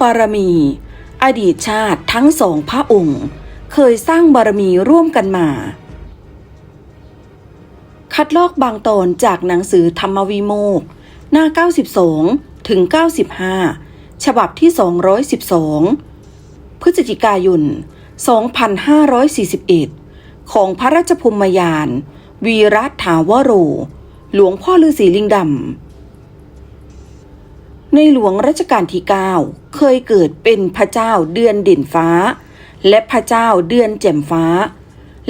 บารมี อดีตชาติทั้งสองพระองค์ เคยสร้างบารมีร่วมกันมา คัดลอกบางตอนจากหนังสือธรรมวิโมก หน้า 92 ถึง 95 ฉบับที่ 212 พฤศจิกายน 2541 ของพระราชพมยาน วีรัตถาวโร หลวงพ่อฤาษีลิงดำ ในหลวงรัชกาลที่ 9 เคยเกิดเป็นพระเจ้าเดือนเด่นฟ้า และพระเจ้าเดือนแจ่มฟ้า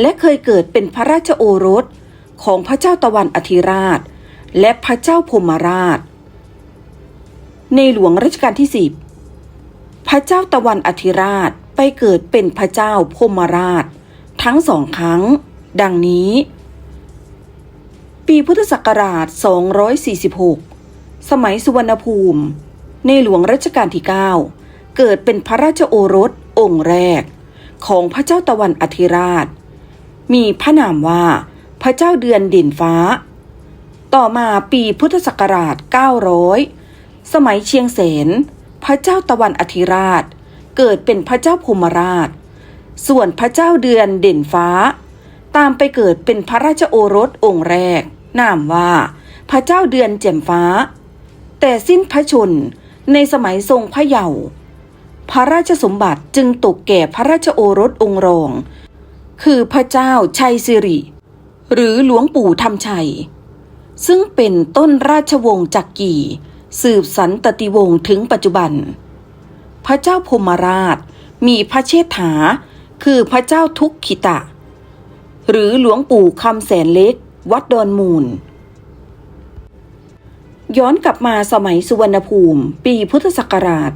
และเคยเกิดเป็นพระราชโอรสของพระเจ้าตะวันอธิราช และพระเจ้าพมราช ในหลวงรัชกาลที่10พระเจ้าตะวันอธิราชไปเกิดเป็นพระเจ้าพมราช ทั้งสองครั้ง ดังนี้ ปีพุทธศักราช 246 สมัยสุวรรณภูมิ ในหลวงรัชกาลที่ 9 เกิดเป็นพระราชโอรสองค์แรก ของพระเจ้าตะวันอธิราช มีพระนามว่าพระเจ้าเดือนเด่นฟ้า ต่อมาปีพุทธศักราช 900 สมัยเชียงแสน พระเจ้าตะวันอธิราช เกิดเป็นพระเจ้าพรหมราช ส่วนพระเจ้าเดือนเด่นฟ้า ตามไปเกิดเป็นพระราชโอรสองค์แรก นามว่าพระเจ้าเดือนแจ่มฟ้า แต่สิ้นพระชนในสมัยทรงพระเยาว์พระราชสมบัติจึงตกแก่พระราชโอรสองค์รอง คือพระเจ้าชัยสิริ หรือหลวงปู่ธรรมชัย ซึ่งเป็นต้นราชวงศ์จักรีสืบสันตติวงศ์ถึงปัจจุบัน พระเจ้าพรหมราชมีพระเชษฐา คือพระเจ้าทุกขิตะ หรือหลวงปู่คำแสนเล็ก วัดดอนมูล ย้อนกลับมาสมัยสุวรรณภูมิ ปีพุทธศักราช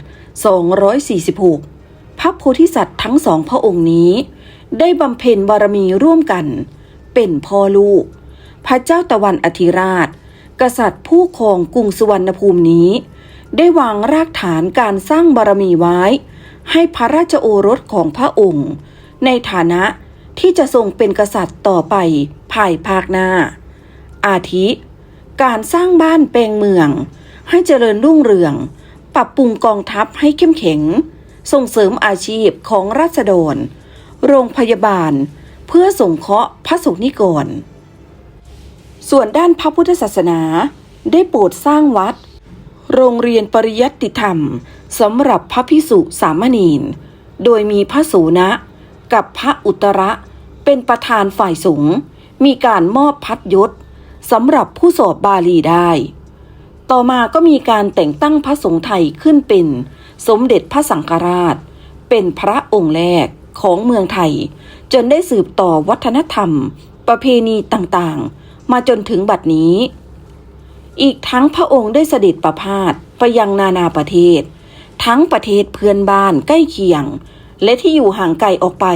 246 พระโพธิสัตว์ทั้งสองพระองค์นี้ ได้บำเพ็ญบารมีร่วมกัน เป็นพ่อลูก พระเจ้าตะวันอธิราช กษัตริย์ผู้ครองกรุงสุวรรณภูมินี้ ได้วางรากฐานการสร้างบารมีไว้ ให้พระราชโอรสของพระองค์ ในฐานะที่จะทรงเป็นกษัตริย์ต่อไปภายภาคหน้า อาทิ การสร้างบ้านแปลงเมือง ให้เจริญรุ่งเรือง ปรับปรุงกองทัพให้เข้มแข็ง ส่งเสริมอาชีพของราษฎร โรงพยาบาล เพื่อสงเคราะห์พระสงฆ์นิกร ส่วนด้านพระพุทธศาสนาได้โปรดสร้างวัด โรงเรียนปริยัติธรรมสำหรับพระพิสุสามเณรโดยมีพระสูนะ กับพระอุตระเป็นประธานฝ่ายสงฆ์มีการมอบพัดยศ สำหรับผู้สอบบาลีได้ ต่อมาก็มีการแต่งตั้งพระสงฆ์ไทยขึ้นเป็น สมเด็จพระสังฆราช เป็นพระองค์แรกของเมืองไทย จนได้สืบต่อวัฒนธรรม ประเพณีต่างๆ มาจนถึงบัดนี้ อีกทั้งพระองค์ได้เสด็จประพาสไปยังนานาประเทศ ทั้งประเทศเพื่อนบ้านใกล้เคียง และที่อยู่ห่างไกลออกไป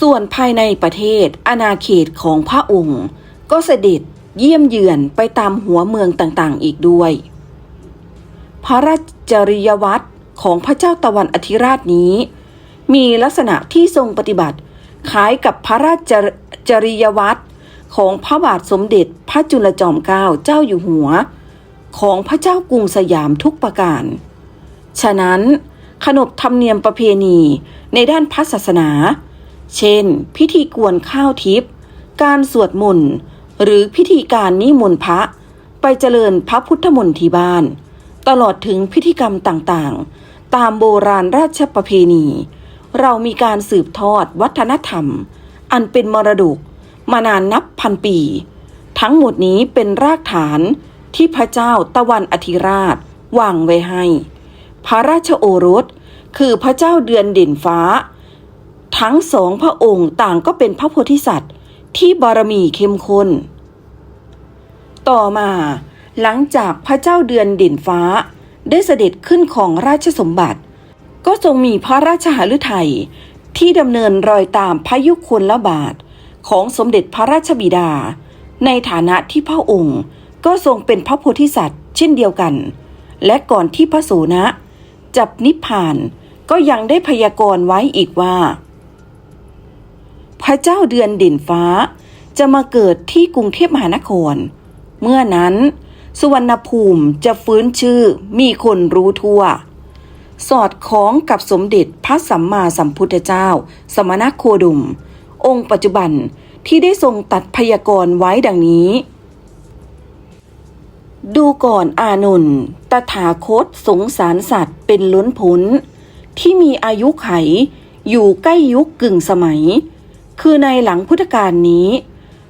ส่วนภายในประเทศอาณาเขตของพระองค์ ก็เสด็จเยี่ยมเยือนไปตามหัวเมืองต่างๆ อีกด้วย พระราชจริยวัตรของพระเจ้าตะวันอธิราชนี้ มีลักษณะที่ทรงปฏิบัติคล้ายกับพระราชจริยวัตรของพระบาทสมเด็จพระจุลจอมเกล้าเจ้าอยู่หัว ของพระเจ้ากรุงสยามทุกประการ ฉะนั้น ขนบธรรมเนียมประเพณีในด้านพระศาสนา เช่น พิธีกวนข้าวทิพย์การสวดมนต์ หรือพิธีการนิมนต์พระ ไปเจริญพระพุทธมนต์ที่บ้าน ตลอดถึงพิธีกรรมต่างๆ ตามโบราณราชประเพณี เรามีการสืบทอดวัฒนธรรม อันเป็นมรดกมานานนับพันปี ทั้งหมดนี้เป็นรากฐานที่พระเจ้าตะวันอธิราชวางไว้ให้ พระราชโอรสคือพระเจ้าเดือนเด่นฟ้า ทั้งสองพระองค์ต่างก็เป็นพระโพธิสัตว์ที่บารมีเข้มข้น ต่อมาหลังจากพระเจ้าเดือนเด่นฟ้า ได้เสด็จขึ้นของราชสมบัติ ก็ทรงมีพระราชหฤทัยที่ดำเนินรอยตามพระยุคลบาทของสมเด็จพระราชบิดา ในฐานะที่พระองค์ก็ทรงเป็นพระโพธิสัตว์ เช่นเดียวกัน และก่อนที่พระโสนะจับนิพพานก็ยังได้พยากรณ์ไว้อีกว่า พระเจ้าเดือนเด่นฟ้าจะมาเกิดที่กรุงเทพมหานคร เมื่อนั้น สุวรรณภูมิจะฟื้นชื่อมีคนรู้ทั่ว สอดคล้องกับสมเด็จพระสัมมาสัมพุทธเจ้า สมณโคดม องค์ปัจจุบันที่ได้ทรงตัดพยากรณ์ไว้ดังนี้ ดูก่อนอานนท์ตถาคตสงสารสัตว์เป็นล้นพ้นที่มีอายุไขอยู่ใกล้ยุคกึ่งสมัย คือในหลังพุทธกาลนี้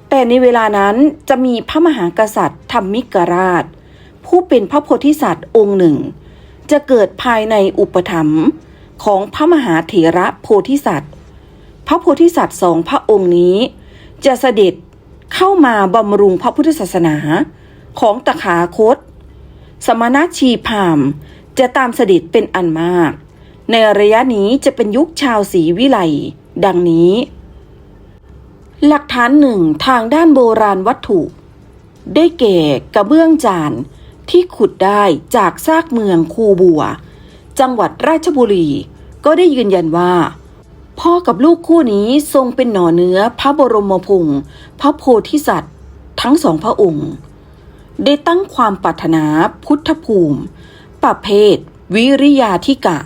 แต่ในเวลานั้นจะมีพระมหากษัตริย์ธรรมิกราช ผู้เป็นพระโพธิสัตว์องค์หนึ่ง จะเกิดภายในอุปถัมภ์ของพระมหาเถระโพธิสัตว์ พระโพธิสัตว์สองพระองค์นี้ จะเสด็จเข้ามาบำรุงพระพุทธศาสนาของตถาคต สมณชีพามจะตามเสด็จเป็นอันมาก ในระยะนี้จะเป็นยุคชาวศรีวิไลดังนี้ หลักฐานหนึ่งทางด้านโบราณวัตถุ ได้แก่กระเบื้องจานที่ขุดได้จากซากเมืองคูบัว จังหวัดราชบุรี ก็ได้ยืนยันว่า พ่อกับลูกคู่นี้ทรงเป็นหน่อเนื้อพระบรมพงศ์พระโพธิสัตว์ ทั้งสองพระองค์ ได้ตั้งความปรารถนาพุทธภูมิ ประเภท วิริยาธิกะ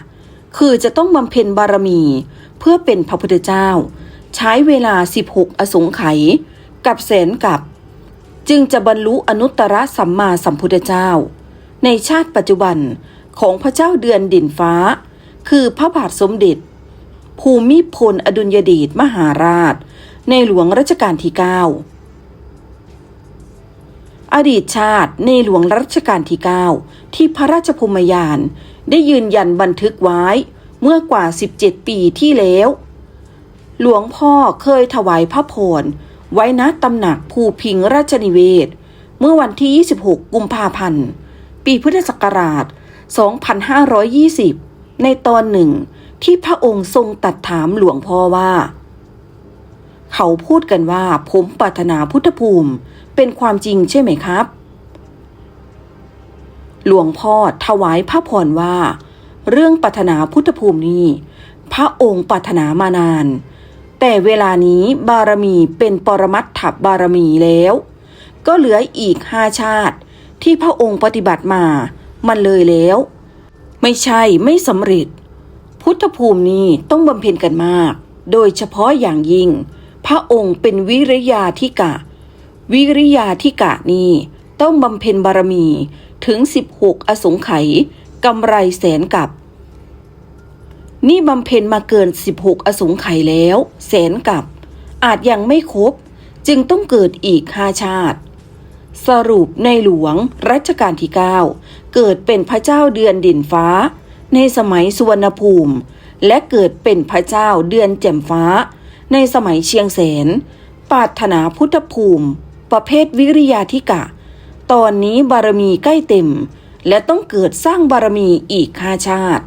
คือจะต้องบำเพ็ญบารมีเพื่อเป็นพระพุทธเจ้า ใช้เวลา 16 อสงไขยกับแสนกับ จึงจะบรรลุอนุตตรสัมมาสัมพุทธเจ้า ในชาติปัจจุบันของพระเจ้าเดือนดินฟ้า คือพระบาทสมเด็จ ภูมิพลอดุลยเดชมหาราช ในหลวงรัชกาลที่ 9 อดีตชาติในหลวงรัชกาลที่ 9 ที่พระราชพมยานได้ยืนยันบันทึกไว้เมื่อกว่า 17 ปีที่แล้ว หลวงพ่อเคยถวายพระพรไว้ณตำหนักภูพิงราชนิเวศ เมื่อวันที่ 26 กุมภาพันธ์ ปีพุทธศักราช 2520 ในตอนหนึ่ง ที่พระองค์ทรงตัดถามหลวงพ่อว่า เขาพูดกันว่าผมปรารถนาพุทธภูมิเป็นความจริงใช่ไหมครับ หลวงพ่อถวายพระพรว่า เรื่องปรารถนาพุทธภูมินี้ พระองค์ปรารถนามานาน แต่เวลานี้บารมีเป็นปรมัตถบารมีแล้ว ก็เหลืออีกห้าชาติ ที่พระองค์ปฏิบัติมา มันเลยแล้ว ไม่ใช่ไม่สำเร็จ พุทธภูมินี้ต้องบำเพ็ญกันมาก โดยเฉพาะอย่างยิ่ง พระองค์เป็นวิริยาธิกะ วิริยาธิกะนี้ต้องบำเพ็ญบารมีถึง 16 อสงไขยกำไรแสนกับ นี่บำเพ็ญมาเกิน 16 อสงไขยแล้ว แสนกับ อาจยังไม่ครบ จึงต้องเกิดอีกห้าชาติ สรุปในหลวงรัชกาลที่ 9 เกิดเป็นพระเจ้าเดือนดินฟ้า ในสมัยสุวรรณภูมิ และเกิดเป็นพระเจ้าเดือนแจ่มฟ้า ในสมัยเชียงแสนปาถนาพุทธภูมิ ประเภทวิริยาธิกะ ตอนนี้บารมีใกล้เต็ม และต้องเกิดสร้างบารมีอีกห้าชาติ